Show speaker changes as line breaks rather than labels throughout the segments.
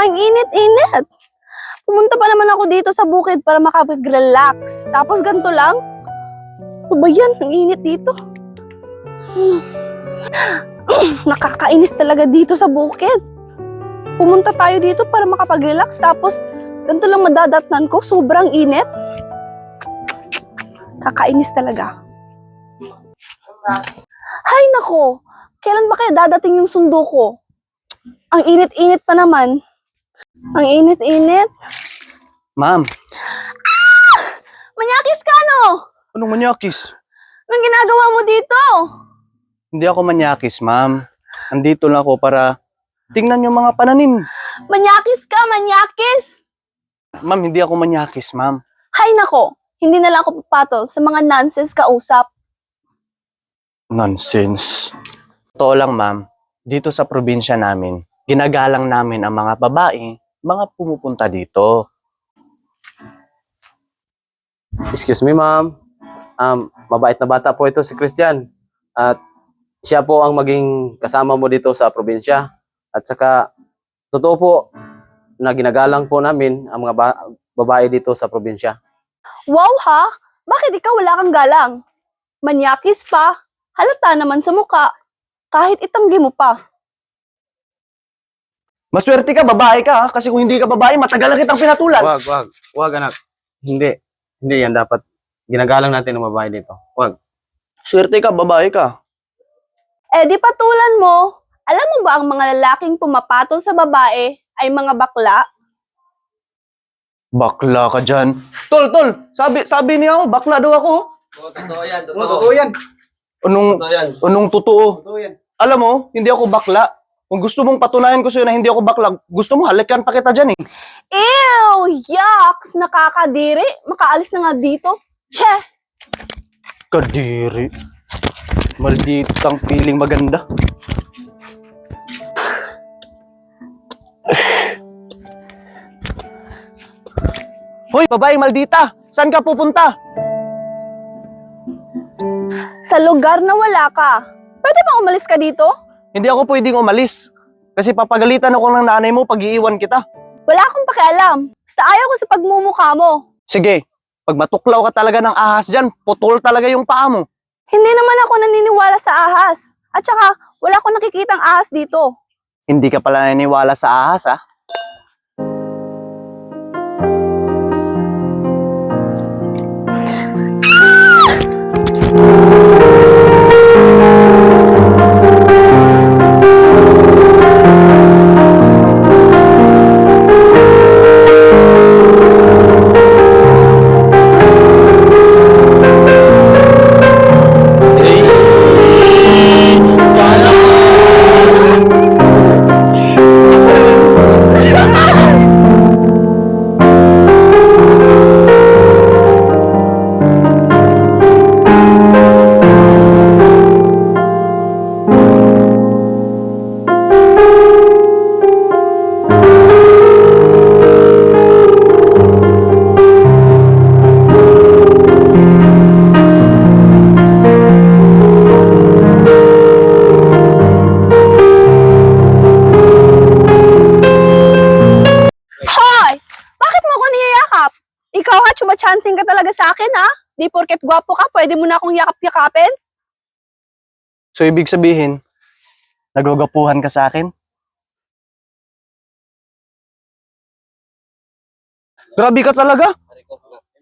Ang init-init. Pumunta pa naman ako dito sa bukid para makapag-relax. Tapos ganito lang? Ano ba yan? Ang init dito. Nakakainis talaga dito sa bukid. Pumunta tayo dito para makapag-relax. Tapos ganito lang madadatnan ko. Sobrang init. Kakainis talaga. Hay nako! Kailan ba kaya dadating yung sundo ko? Ang init-init pa naman. Ang init-init.
Ma'am,
Manyakis ka no?
anong manyakis?
Anong ginagawa mo dito?
Hindi ako manyakis, ma'am. Andito lang ako para tingnan yung mga pananim.
Manyakis ka, manyakis!
Ma'am, hindi ako manyakis, ma'am.
Hay nako! Hindi na lang ako papatol sa mga nonsense kausap.
Nonsense. Totoo lang, ma'am. Dito sa probinsya namin, ginagalang namin ang mga babae, mga pumupunta dito.
Excuse me, ma'am. Um, mabait na bata po ito si Christian. At siya po ang maging kasama mo dito sa probinsya. At saka, totoo po na ginagalang po namin ang mga ba- babae dito sa probinsya.
Wow ha? Bakit ikaw wala kang galang? Manyakis pa? Halata naman sa muka. Kahit itanggi mo pa.
Maswerte ka, babae ka, ha? kasi kung hindi ka babae, matagal na kitang pinatulan.
Wag, wag. Wag, anak. Hindi. Hindi yan dapat. Ginagalang natin ang babae dito. Wag.
Swerte ka, babae ka.
Eh di patulan mo. Alam mo ba ang mga lalaking pumapatol sa babae ay mga bakla?
Bakla ka dyan. Tol, tol, sabi, sabi niya ako, bakla daw ako.
Oo, totoo yan. Totoo, totoo yan.
Anong,
Totoo yan.
anong totoo?
Totoo yan.
Alam mo, hindi ako bakla. Kung gusto mong patunayan ko sa'yo na hindi ako bakla, gusto mo halikan pa kita dyan eh.
Ew! Yucks! Nakakadiri. Makaalis na nga dito. Che!
Kadiri. Malditang feeling maganda. Hoy, babae maldita! Saan ka pupunta?
Sa lugar na wala ka. Pwede bang umalis ka dito?
Hindi ako pwedeng umalis. Kasi papagalitan ako ng nanay mo pag iiwan kita.
Wala akong pakialam. Basta ayaw ko sa pagmumukha mo.
Sige, pag matuklaw ka talaga ng ahas dyan, putol talaga yung paa mo.
Hindi naman ako naniniwala sa ahas. At saka, wala akong nakikitang ahas dito.
Hindi ka pala naniniwala sa ahas, ah.
Chumachancing ka talaga sa akin ha? Di porket gwapo ka, pwede mo na akong yakap-yakapin?
So, ibig sabihin, nagagapuhan ka sa akin? Grabe ka talaga.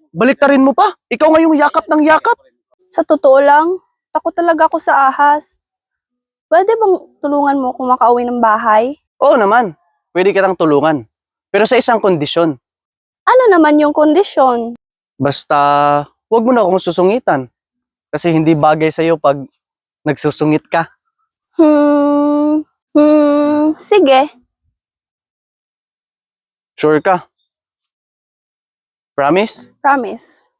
Baliktarin mo pa. Ikaw nga yung yakap ng yakap.
Sa totoo lang, takot talaga ako sa ahas. Pwede bang tulungan mo kung makauwi ng bahay?
Oo naman. Pwede kitang tulungan. Pero sa isang kondisyon.
Ano naman yung kondisyon?
Basta, huwag mo na akong susungitan. Kasi hindi bagay sa'yo pag nagsusungit ka.
Hmm, hmm, sige.
Sure ka? Promise?
Promise.